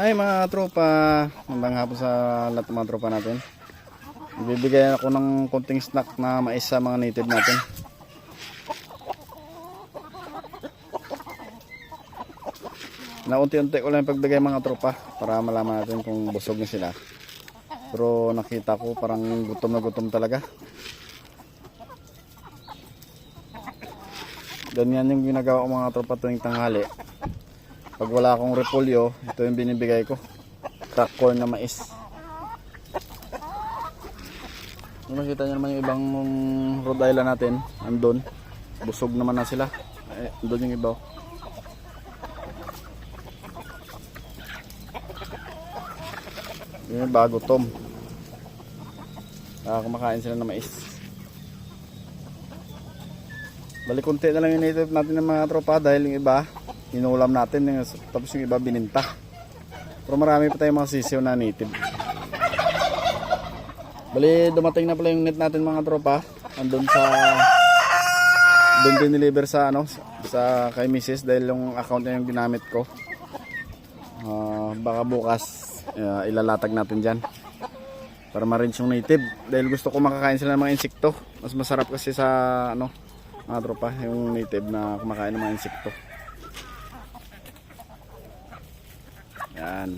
Hi mga tropa, magandang hapon sa lahat ng mga tropa natin. Bibigyan ako ng konting snack na mais sa mga native natin. Na unti-unti ko lang pagbigay mga tropa para malaman natin kung busog na sila. Pero nakita ko parang gutom na gutom talaga. Ganyan yung ginagawa ko mga tropa tuwing tanghali. Pag wala akong repolyo, ito yung binibigay ko. Crack corn na mais. Kung makita nyo naman yung ibang Rhode Island natin, andun. Busog naman na sila. Eh, andun yung iba. oh. Yung iba, gutom. Ah, kumakain sila ng mais. Balik konti na lang yung native natin ng mga tropa dahil yung iba, inulam natin yung, tapos yung iba bininta. Pero marami pa tayong mga sisiyo na native. Bali, dumating na pala yung net natin mga tropa. Andun sa doon din deliver sa ano sa kay Mrs. dahil yung account niya yung ginamit ko. Ah, baka bukas ah, ilalatag natin diyan. Para ma-reach yung native dahil gusto ko makakain sila ng mga insekto. Mas masarap kasi sa ano mga tropa yung native na kumakain ng mga insekto. Yan.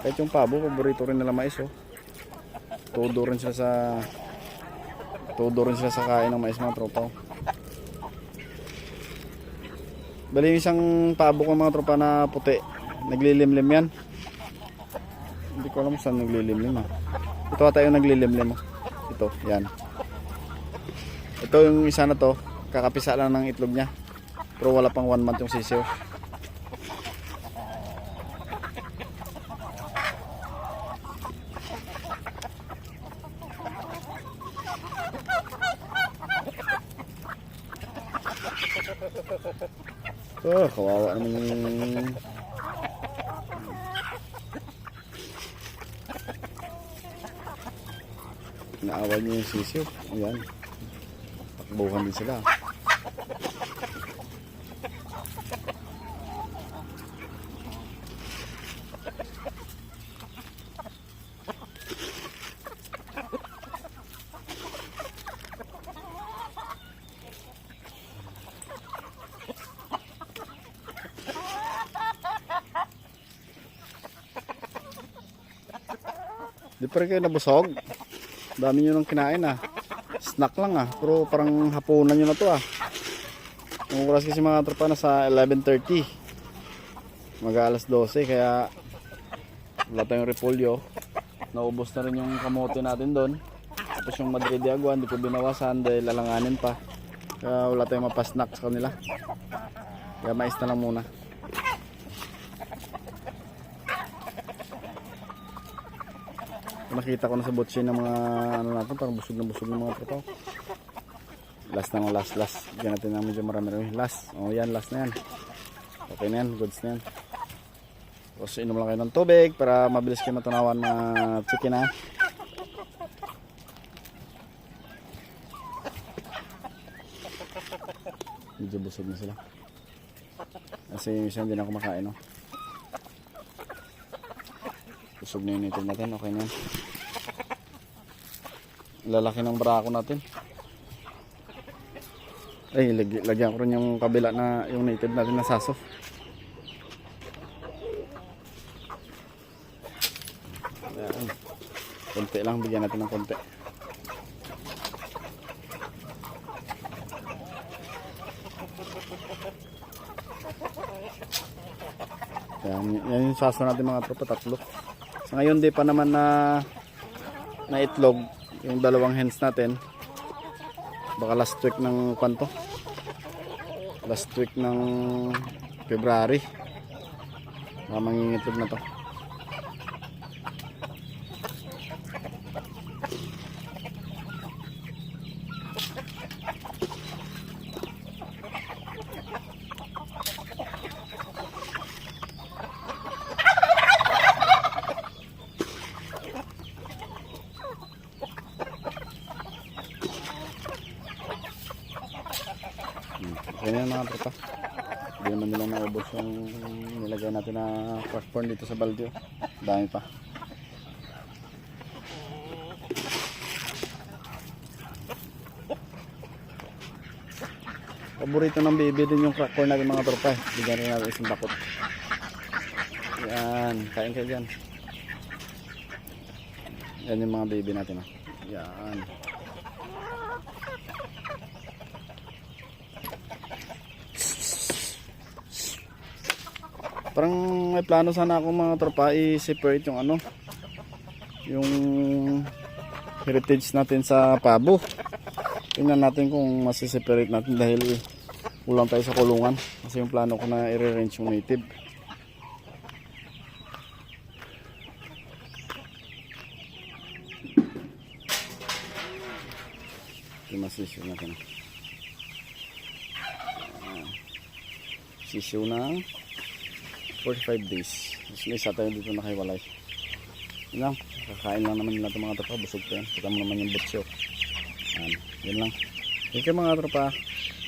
Kahit yung pabo, paborito rin nila mais oh. Todo rin sila sa Todo rin sila sa kain ng mais mga tropa oh. Bali isang pabo ko mga tropa na puti Naglilimlim yan Hindi ko alam saan naglilimlim ah. Ito ata yung naglilimlim oh. Ito, yan Ito yung isa na to Kakapisa lang ng itlog niya Pero wala pang one month yung sisiyo Oh, kawawa naman. Naawa niya yung sisiyo. Ayan. Takbuhan din sila. Di pa rin kayo nabusog. Dami nyo nang kinain ah. Snack lang ah. Pero parang hapunan nyo na to ah. Ang oras kasi mga tropa na sa 11.30. Mag alas 12 kaya wala tayong repolyo. Naubos na rin yung kamote natin doon. Tapos yung Madrid de Agua, hindi ko binawasan dahil lalanganin pa. Kaya wala tayong mapasnack sa kanila. Kaya mais na lang muna. Nakita ko na sa botse ng mga ano natin parang busog na busog ng mga tropa last na last last. Bigyan natin ng medyo marami rami last. Oh yan last na yan. Okay na yan goods na yan. Tapos inom lang kayo ng tubig para mabilis kayo matunawan mga chicken ha medyo busog na sila. Kasi yung isa hindi na kumakain no? Busog na yung native natin. Okay na yan. Lalaki ng brako natin. Ay, lag lagyan ko rin yung kabila na yung native natin na saso. Ayan. Konti lang. Bigyan natin ng konti. Yan, yan yung saso natin mga tropa, tatlo. Sa ngayon di pa naman na na itlog yung dalawang hens natin. Baka last week ng kwanto. Last week ng February. Baka mangingitlog na to. Okay na yan mga tropa. Hindi naman nila naubos yung nilagay natin na crack corn dito sa balde. oh. Dami pa. Paborito ng baby din yung crack corn natin mga tropa. eh. Bigyan rin natin isang bakot. Yan, kain kayo dyan. Yan yung mga baby natin. Oh. Yan. Parang may plano sana ako mga tropa i-separate yung ano yung heritage natin sa pabo. Tingnan natin kung masiseparate natin dahil kulang tayo sa kulungan. Kasi yung plano ko na i-range yung native. Yung masisyo natin. Ah, Sisyo na 45 days. Mas may isa tayo dito nakahiwalay. Yun lang. Kakain lang naman nila itong mga tropa. Busog pa yan. Kita mo naman yung butsyo. Yan. Yun lang. Thank you mga tropa.